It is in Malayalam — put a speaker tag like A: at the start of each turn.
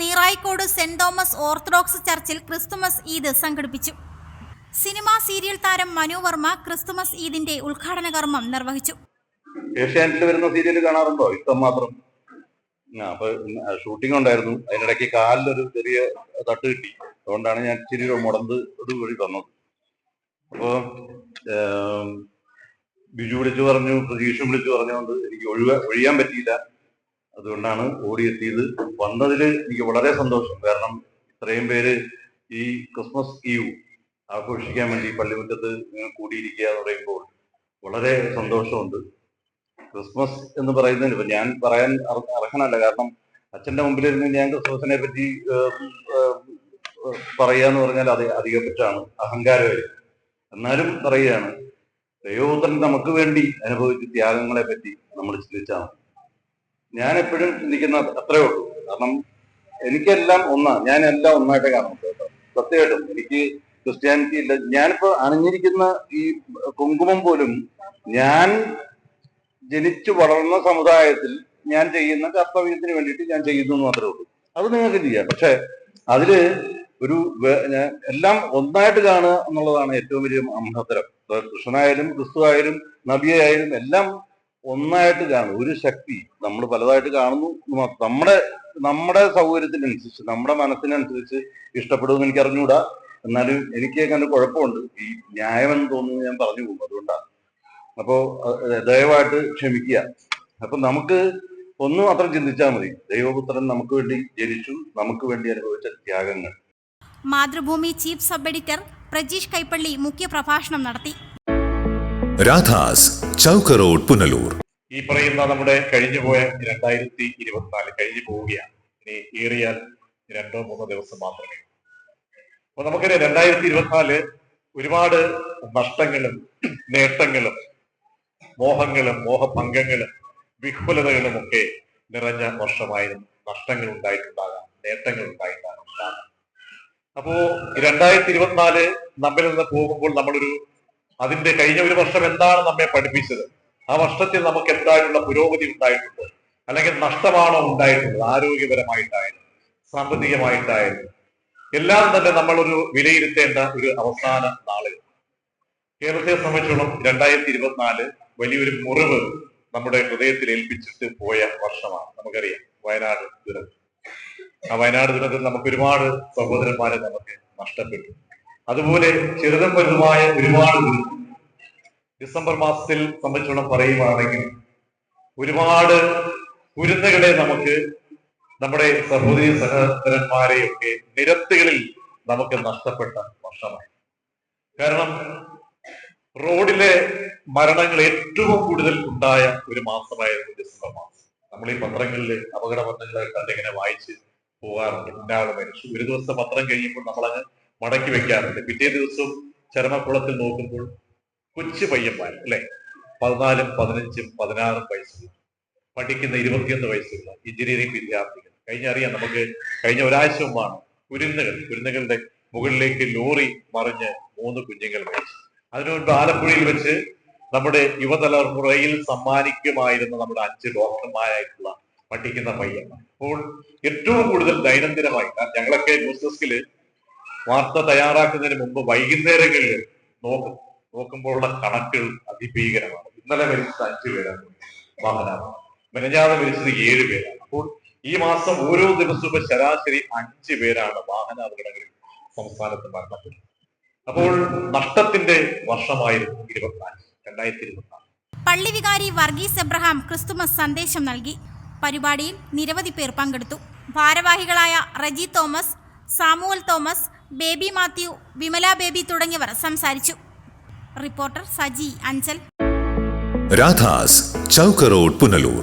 A: നീറായിക്കോട് സെന്റ് തോമസ് ഓർത്തഡോക്സ് ചർച്ചിൽ ക്രിസ്തുമസ് ഈദ് സംഘടിപ്പിച്ചു. സിനിമാ സീരിയൽ താരം മനു വർമ്മ ക്രിസ്തുമസ് ഈദിന്റെ ഉദ്ഘാടന കർമ്മം നിർവഹിച്ചു.
B: ഏഷ്യാനെറ്റിൽ വരുന്ന സീരിയൽ കാണാറുണ്ടോ? ഇഷ്ടം മാത്രം. അപ്പൊ ഷൂട്ടിംഗ് ഉണ്ടായിരുന്നു. അതിനിടയ്ക്ക് കാലിലൊരു ചെറിയ തട്ട് കിട്ടി. അതുകൊണ്ടാണ് ഞാൻ ഇച്ചിരി മുടന്ത് ഒരു വഴി തന്നത്. അപ്പോ ബിജു വിളിച്ചു പറഞ്ഞു പ്രതീക്ഷ വിളിച്ചു പറഞ്ഞുകൊണ്ട് എനിക്ക് ഒഴിവ ഒഴിയാൻ പറ്റിയില്ല. അതുകൊണ്ടാണ് ഓടിയെത്തിയത്. വന്നതിൽ എനിക്ക് വളരെ സന്തോഷം. കാരണം ഇത്രയും പേര് ഈ ക്രിസ്മസ് ഈവ് ആഘോഷിക്കാൻ വേണ്ടി പള്ളിമുറ്റത്ത് കൂടിയിരിക്കുക എന്ന് പറയുമ്പോൾ വളരെ സന്തോഷമുണ്ട്. ക്രിസ്മസ് എന്ന് പറയുന്നതിന് ഇപ്പൊ ഞാൻ പറയാൻ അർഹ- അർഹനല്ല. കാരണം അച്ഛന്റെ മുമ്പിലിരുന്ന് ഞാൻ ക്രിസ്മസിനെ പറ്റി പറയാന്ന് പറഞ്ഞാൽ അത് അധികപ്പറ്റാണ് അഹങ്കാരമായി എന്നാലും പറയുകയാണ് ദൈവപുത്രൻ നമുക്ക് വേണ്ടി അനുഭവിച്ച ത്യാഗങ്ങളെ പറ്റി നമ്മൾ ചിന്തിച്ചാണ് ഞാൻ എപ്പോഴും ചിന്തിക്കുന്ന അത്രേ ഉള്ളൂ. കാരണം എനിക്കെല്ലാം ഒന്നാ ഞാൻ എല്ലാം ഒന്നായിട്ട് കാണുന്നുണ്ട് സത്യമായിട്ടും എനിക്ക് ക്രിസ്ത്യാനിറ്റി ഇല്ല ഞാനിപ്പോ അണിഞ്ഞിരിക്കുന്ന ഈ കുങ്കുമം പോലും ഞാൻ ജനിച്ചു വളർന്ന സമുദായത്തിൽ ഞാൻ ചെയ്യുന്ന കർത്തവ്യത്തിന് വേണ്ടിയിട്ട് ഞാൻ ചെയ്യുന്നു എന്ന് മാത്രമേ ഉള്ളൂ. അത് നിങ്ങൾക്ക് ചെയ്യാം. പക്ഷെ അതിൽ ഒരു എല്ലാം ഒന്നായിട്ട് കാണുക എന്നുള്ളതാണ് ഏറ്റവും വലിയ മഹത്തരം. കൃഷ്ണനായാലും ക്രിസ്തു ആയാലും നബിയായാലും എല്ലാം ഒന്നായിട്ട് കാണും ഒരു ശക്തി നമ്മൾ പലതായിട്ട് കാണുന്നു. നമ്മുടെ നമ്മുടെ സൗകര്യത്തിനനുസരിച്ച് നമ്മുടെ മനസ്സിനനുസരിച്ച് ഇഷ്ടപ്പെടുമെന്ന് എനിക്ക് അറിഞ്ഞുകൂടാ. എന്നാലും എനിക്ക് അങ്ങനെ കുഴപ്പമുണ്ട്. ഈ ന്യായമെന്ന് തോന്നുന്നു ഞാൻ പറഞ്ഞു പോകും. അതുകൊണ്ടാണ് അപ്പോ അഹ് ദയവായിട്ട് ക്ഷമിക്കുക. അപ്പൊ നമുക്ക് ഒന്നും മാത്രം ചിന്തിച്ചാൽ മതി. ദൈവപുത്രൻ നമുക്ക് വേണ്ടി ജനിച്ചു നമുക്ക് വേണ്ടി അനുഭവിച്ച ത്യാഗങ്ങൾ.
A: Mathrubhumi chief sub editor Prajeesh Kaipally മുഖ്യ പ്രഭാഷണം നടത്തി.
C: രാധാസ് ചൗക്ക് റോഡ് പുനലൂർ.
D: ഈ പറയുന്ന നമ്മുടെ കഴിഞ്ഞു പോയ രണ്ടായിരത്തി ഇരുപത്തിനാല് കഴിഞ്ഞു പോവുകയാണ്. ഇനി ഏറിയാൽ രണ്ടോ മൂന്നോ ദിവസം മാത്രമേ. അപ്പൊ നമുക്കറിയാം രണ്ടായിരത്തി ഇരുപത്തിനാല് ഒരുപാട് നഷ്ടങ്ങളും നേട്ടങ്ങളും മോഹങ്ങളും മോഹഭംഗങ്ങളും വിഹുലതകളും ഒക്കെ നിറഞ്ഞ വർഷമായിരുന്നു നഷ്ടങ്ങൾ ഉണ്ടായിട്ടുണ്ടാകാം നേട്ടങ്ങൾ ഉണ്ടായിട്ടുണ്ടാകാം അപ്പോ രണ്ടായിരത്തി ഇരുപത്തിനാല് നമ്മിൽ നിന്ന് പോകുമ്പോൾ നമ്മളൊരു അതിന്റെ കഴിഞ്ഞ ഒരു വർഷം എന്താണ് നമ്മെ പഠിപ്പിച്ചത്? ആ വർഷത്തിൽ നമുക്ക് എന്തായിട്ടുള്ള പുരോഗതി ഉണ്ടായിട്ടുണ്ട്? അല്ലെങ്കിൽ നഷ്ടമാണോ ഉണ്ടായിട്ടുള്ളത്? ആരോഗ്യപരമായിട്ടായാലും സാമ്പത്തികമായിട്ടായാലും. എല്ലാം തന്നെ നമ്മളൊരു വിലയിരുത്തേണ്ട ഒരു അവസാന നാളുകൾ കേരളത്തെ സംബന്ധിച്ചോളം രണ്ടായിരത്തി ഇരുപത്തിനാല് വലിയൊരു മുറിവ് നമ്മുടെ ഹൃദയത്തിൽ ഏൽപ്പിച്ചിട്ട് പോയ വർഷമാണ്. നമുക്കറിയാം വയനാട് ദുരന്തം. ആ വയനാട് ദുരന്തത്തിൽ നമുക്ക് ഒരുപാട് സഹോദരന്മാരെ നമുക്ക് നഷ്ടപ്പെട്ടു. അതുപോലെ ചെറുതും വലുതുമായ ഒരുപാട് ഡിസംബർ മാസത്തിൽ സംബന്ധിച്ചോളം പറയുകയാണെങ്കിൽ ഒരുപാട് കുരുന്നുകളെ നമുക്ക് നമ്മുടെ സഹോദരി സഹോദരന്മാരെയൊക്കെ നിരത്തുകളിൽ നമുക്ക് നഷ്ടപ്പെട്ട വർഷമായി കാരണം റോഡിലെ മരണങ്ങൾ ഏറ്റവും കൂടുതൽ ഉണ്ടായ ഒരു മാസമായിരുന്നു ഡിസംബർ മാസം. നമ്മൾ ഈ പത്രങ്ങളിൽ അപകട പത്രങ്ങളെ കണ്ട് ഇങ്ങനെ വായിച്ച് പോകാറുണ്ട്. ഉണ്ടാകുന്ന മരിച്ചു. ഒരു ദിവസം പത്രം കഴിയുമ്പോൾ നമ്മളങ്ങ് മടക്കി വെക്കാറുണ്ട്. പിറ്റേ ദിവസവും ചരമക്കുളത്തിൽ നോക്കുമ്പോൾ കൊച്ചു പയ്യന്മാർ അല്ലെ? പതിനാലും പതിനഞ്ചും പതിനാറും വയസ്സുള്ള പഠിക്കുന്ന ഇരുപത്തിയൊന്ന് വയസ്സുള്ള എഞ്ചിനീയറിംഗ് വിദ്യാർത്ഥികൾ. കഴിഞ്ഞ അറിയാം നമുക്ക് കഴിഞ്ഞ ഒരാഴ്ച മുമ്പാണ് കുരുന്നുകൾ കുരുന്നുകളുടെ മുകളിലേക്ക് ലോറി മറിഞ്ഞ് മൂന്ന് കുഞ്ഞുങ്ങൾ മരിച്ചു. അതിനു മുൻപ് ആലപ്പുഴയിൽ വെച്ച് നമ്മുടെ യുവതലമുറയിൽ സമ്മാനിക്കുമായിരുന്ന നമ്മുടെ അഞ്ച് ഡോക്ടർമാരായിട്ടുള്ള പഠിക്കുന്ന പയ്യന്മാർ. അപ്പോൾ ഏറ്റവും കൂടുതൽ ദൈനംദിനമായി ഞങ്ങളൊക്കെ ന്യൂസ് ഡെസ്കിൽ വാർത്ത തയ്യാറാക്കുന്നതിന് മുമ്പ് വൈകുന്നേരങ്ങളിൽ നോക്കും നോക്കുമ്പോഴുള്ള കണക്കുകൾ അതിഭീകരമാണ്. ഇന്നലെ മരിച്ചത് അഞ്ചു പേരാണ്. വാഹനമാണ് മെനഞ്ഞാതെ മരിച്ചത് ഏഴ് പേരാണ്. അപ്പോൾ ഈ മാസം ഓരോ ദിവസവും ശരാശരി അഞ്ച് പേരാണ് വാഹനാപകടങ്ങളിൽ സംസ്ഥാനത്ത് മരണപ്പെട്ടത് അപ്പോൾ നഷ്ടത്തിന്റെ വർഷമായിരുന്നു ഇരുപത്തിനാല് രണ്ടായിരത്തി ഇരുപത്തിനാല്
A: പള്ളി വികാരി വർഗീസ് എബ്രഹാം ക്രിസ്തുമസ് സന്ദേശം നൽകി. പരിപാടിയിൽ നിരവധി പേർ പങ്കെടുത്തു. ഭാരവാഹികളായ Reji Thomas Samuel Thomas Baby Mathew Vimala Baby തുടങ്ങിയവർ സംസാരിച്ചു. റിപ്പോർട്ടർ സജി അഞ്ചൽ.
C: രാധാസ് ചൗക്കറോഡ് പുനലൂർ.